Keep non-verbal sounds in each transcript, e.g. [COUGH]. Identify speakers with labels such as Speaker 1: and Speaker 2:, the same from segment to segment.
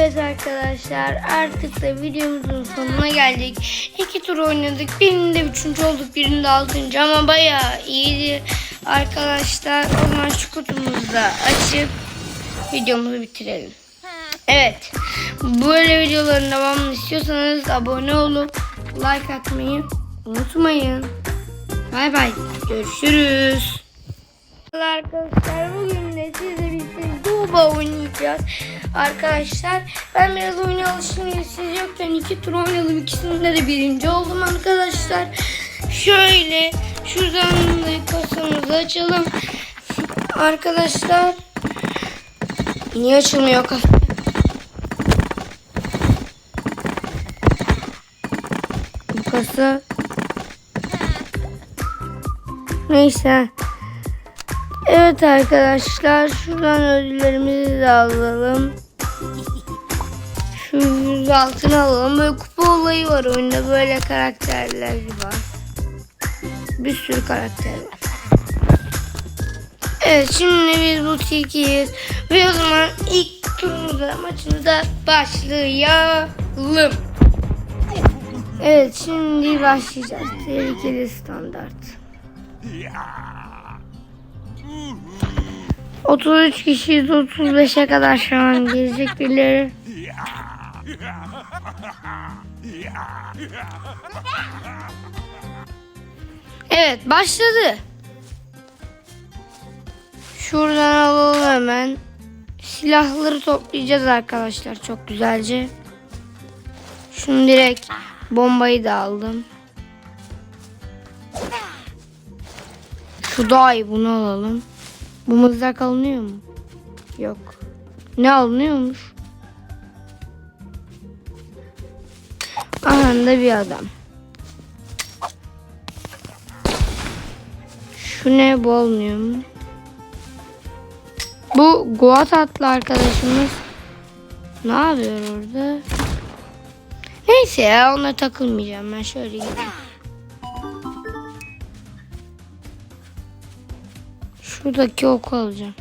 Speaker 1: Evet arkadaşlar artık da videomuzun sonuna geldik. İki tur oynadık. Birinde üçüncü olduk. Birinde altıncı ama bayağı iyiydi. Arkadaşlar o zaman şu kutumuzu da açıp videomuzu bitirelim. Evet. Böyle videoların devamını istiyorsanız abone olup like atmayı unutmayın. Bay bay. Görüşürüz. Arkadaşlar bugün de sizle birlikte Duba oynayacağız. Arkadaşlar ben biraz oyuna alıştım. Siz yokken iki tur oynadım. İkisinde de birinci oldum arkadaşlar. Şöyle şuradan da kasamızı açalım. Arkadaşlar niye açılmıyor kasa? Kasa Neyse. Evet arkadaşlar şuradan ödüllerimizi de alalım. Şu yüz altını alalım. Böyle kupa olayı var oyunda. Böyle karakterler var. Bir sürü karakter var. Evet şimdi biz bu tilkiyiz. Ve o zaman ilk turumuza maçımıza başlayalım. Evet şimdi başlayacağız. Tehlikeli standart. 33 kişiyiz 35'e kadar şu an gelecek birileri. Evet başladı. Şuradan alalım hemen. Silahları toplayacağız arkadaşlar çok güzelce. Şunu direkt bombayı da aldım. Şu daha iyi bunu alalım. Bu mızrak alınıyor mu? Yok. Ne alınıyormuş? Aha da bir adam. Şu ne bu alınıyor mu? Bu Guat adlı arkadaşımız ne yapıyor orada? Neyse ya ona takılmayacağım ben şöyle gideyim. Şuradaki oku alacağım.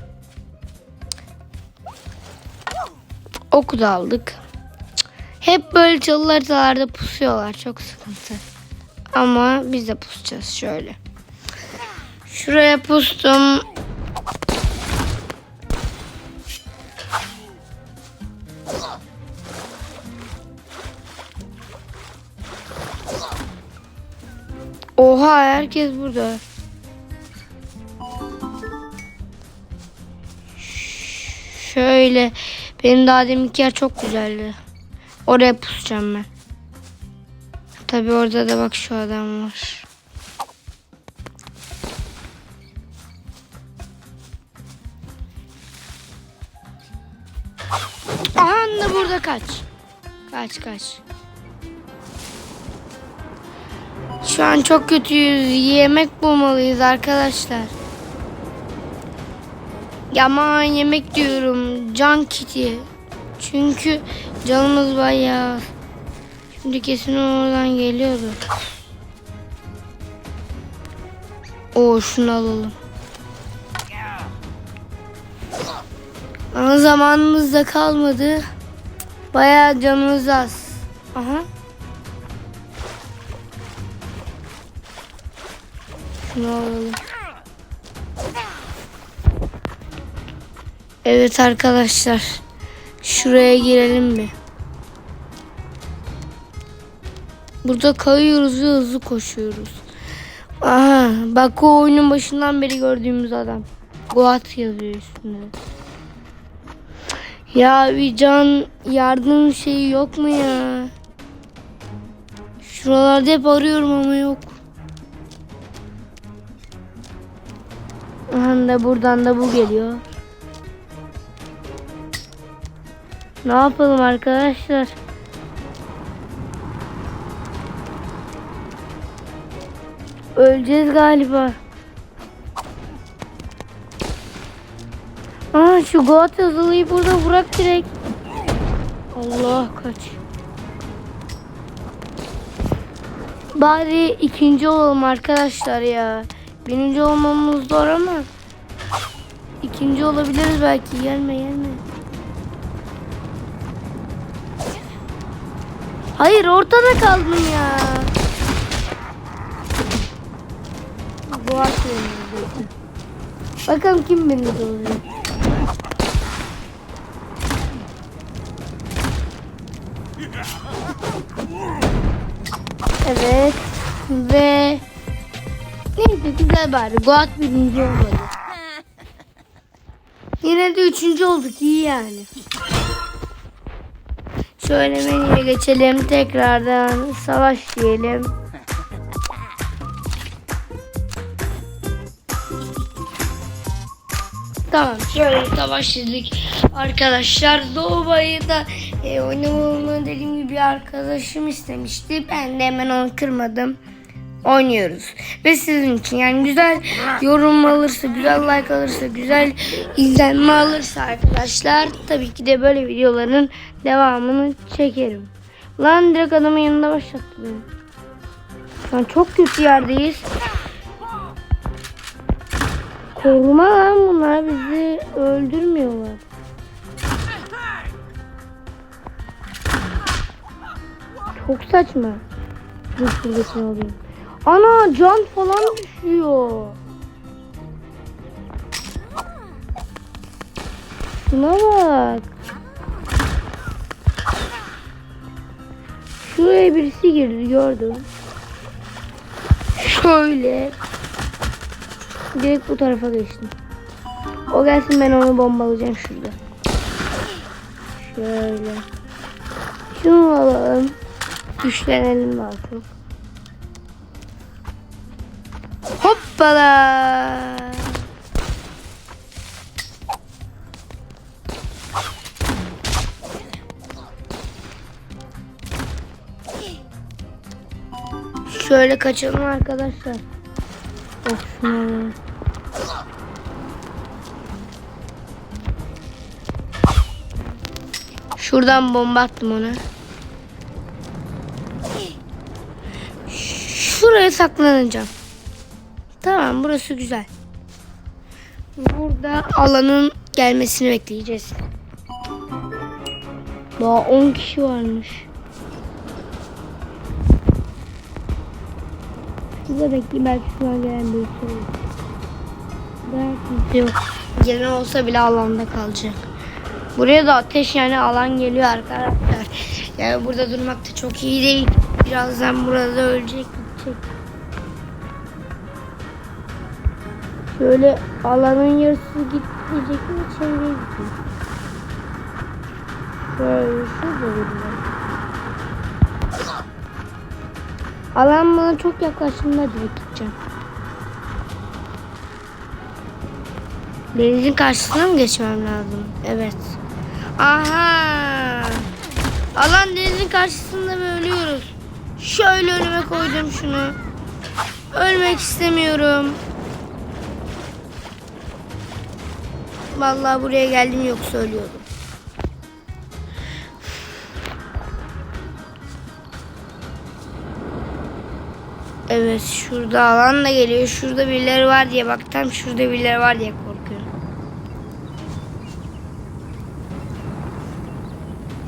Speaker 1: Oku da aldık. Hep böyle çalı haritalarda pusuyorlar. Çok sıkıntı. Ama biz de pusacağız şöyle. Şuraya pustum. Oha herkes burada. Şöyle. Benim daha deminki yer çok güzeldi. Oraya pusacağım ben. Tabi orada da bak şu adam var. Da burada kaç. Kaç kaç. Şu an çok kötüyüz. Yemek bulmalıyız arkadaşlar. Yaman yemek diyorum. Can kiti. Çünkü canımız bayağı. Şimdi kesin oradan geliyordu. O şunu alalım. Ama zamanımız da kalmadı. Bayağı canımız az. Aha. Şunu alalım. Evet arkadaşlar. Şuraya girelim mi? Burada kayıyoruz ve hızlı koşuyoruz. Aha bak o oyunun başından beri gördüğümüz adam. Goat yazıyor üstünde. Ya bir can yardım şeyi yok mu ya? Şuralarda hep arıyorum ama yok. Aha da buradan da bu geliyor. Ne yapalım arkadaşlar? Öleceğiz galiba. Aa şu Goat yazılıyı burada bırak direkt. Allah kaç. Bari ikinci olalım arkadaşlar ya. Birinci olmamız zor ama ikinci olabiliriz belki. Gelme gelme. Hayır ortada kaldım ya. Bu akşam Bakalım kim beni doğuruyor. Evet. Ve neyse güzel bari. Goat birinci olmadı. [LAUGHS] Yine de üçüncü olduk. iyi yani. Şöyle menüye geçelim. Tekrardan savaş diyelim. Tamam şöyle savaş dedik. Arkadaşlar Doğubay'ı da e, oynamamı dediğim gibi arkadaşım istemişti. Ben de hemen onu kırmadım. Oynuyoruz. Ve sizin için yani güzel yorum alırsa, güzel like alırsa, güzel izlenme alırsa arkadaşlar tabii ki de böyle videoların devamını çekerim. Lan direkt adamın yanında başlattı beni. Şu çok kötü yerdeyiz. Koruma lan bunlar bizi öldürmüyorlar. Çok saçma. Dur şuradakini alayım. Ana can falan düşüyor. Şuna bak. Şuraya birisi girdi gördüm. Şöyle. Direkt bu tarafa geçtim. O gelsin ben onu bombalayacağım şurada. Şöyle. Şunu alalım. Güçlenelim daha Hoppala. Şöyle kaçalım arkadaşlar. Of. Şuradan bomba attım ona. Şuraya saklanacağım. Tamam burası güzel. Burada alanın gelmesini bekleyeceğiz. Daha 10 kişi varmış. Burada bekleyin belki şu an gelen birisi olur. Belki yok. Gelen olsa bile alanda kalacak. Buraya da ateş yani alan geliyor arkadaşlar. Yani burada durmak da çok iyi değil. Birazdan burada ölecek gidecek. Şöyle alanın yarısı gidecek mi çevreye gidecek. Şöyle şurada duracağım. Alan bana çok yaklaştığında direkt gideceğim. Denizin karşısına mı geçmem lazım? Evet. Aha! Alan denizin karşısında ve ölüyoruz. Şöyle önüme koydum şunu. Ölmek istemiyorum. Vallahi buraya geldim yoksa ölüyordum. Evet şurada alan da geliyor. Şurada birileri var diye bak tam şurada birileri var diye korkuyorum.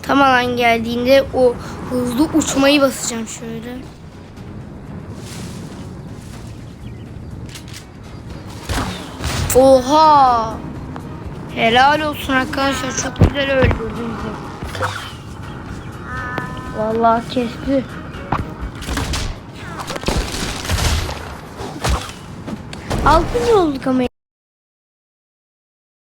Speaker 1: Tam alan geldiğinde o hızlı uçmayı basacağım şöyle. Oha! Helal olsun arkadaşlar çok güzel öldürdünüz. Vallahi kesti. Altıncı olduk ama.